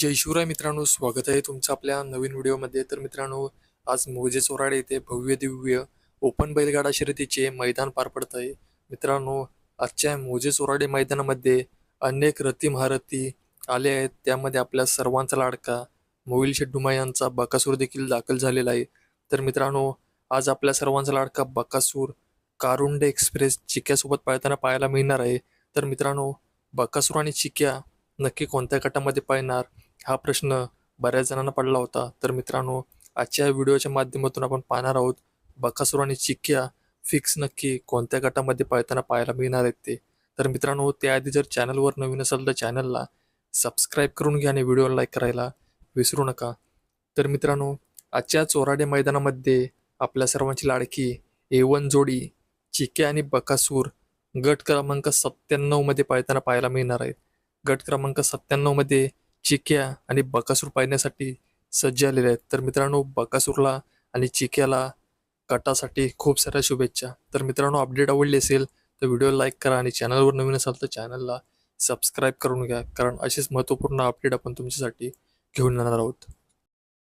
जय शिवराय मित्रांनो स्वागत आहे तुमचं आपल्या नवीन व्हिडिओमध्ये. तर मित्रांनो आज मोजे चोराडे येथे भव्य दिव्य ओपन बैलगाडा शर्यतीचे मैदान पार पडत आहे मित्रांनो आजच्या मोजे चोराडे मैदानामध्ये अनेक रथी महारथी आले आहेत. त्यामध्ये आपल्या सर्वांचा लाडका मोविल शेड्डुमा यांचा बकासूर देखील दाखल झालेला आहे. तर मित्रांनो आज आपल्या सर्वांचा लाडका बकासूर कारुंडे एक्सप्रेस चिक्यासोबत पाळताना पाहायला मिळणार आहे. तर मित्रांनो बकासूर आणि चिक्या नक्की कोणत्या गटामध्ये पाळणार हा प्रश्न बऱ्याच जणांना पडला होता. तर मित्रांनो आजच्या व्हिडिओच्या माध्यमातून आपण पाहणार आहोत बकासूर आणि चिक्या फिक्स नक्की कोणत्या गटामध्ये पाळताना पाहायला मिळणार आहेत ते. तर मित्रांनो त्याआधी जर चॅनलवर नवीन असेल तर चॅनलला सबस्क्राईब करून घ्या आणि व्हिडिओला लाईक करायला विसरू नका. तर मित्रांनो आजच्या चोराडे मैदानामध्ये आपल्या सर्वांची लाडकी ए वन जोडी चिक्या आणि बकासूर गट क्रमांक सत्त्याण्णवमध्ये पाळताना पाहायला मिळणार आहेत. गट क्रमांक सत्त्याण्णवमध्ये चिक्या आणि बकासूर पाहण्यासाठी सज्ज आलेले आहेत. तर मित्रांनो बकासूरला आणि चिक्याला कटासाठी खूप साऱ्या शुभेच्छा. तर मित्रांनो अपडेट आवडली असेल तर व्हिडिओ लाईक करा आणि चॅनलवर नवीन असाल तर चॅनलला सबस्क्राईब करून घ्या. कारण असेच महत्त्वपूर्ण अपडेट आपण तुमच्यासाठी घेऊन येणार आहोत.